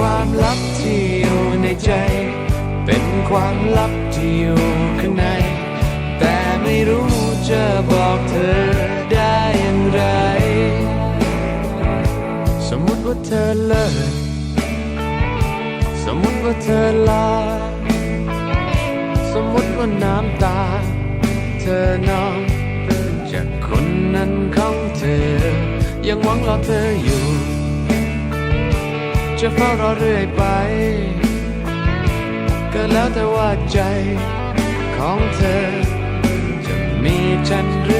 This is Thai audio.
ความลับที่อยู่ในใจ เป็นความลับที่อยู่ข้างใน แต่ไม่รู้จะบอกเธอได้อย่างไร สมมติว่าเธอเลิก สมมติว่าเธอลา สมมติว่าน้ำตา เธอนองจากคนนั้นของเธอ ยังหวังรอเธออยู่ จะเฝ้ารอเรื่อยไป ก็แล้วแต่ว่าใจของเธอ จะมีฉันหรือ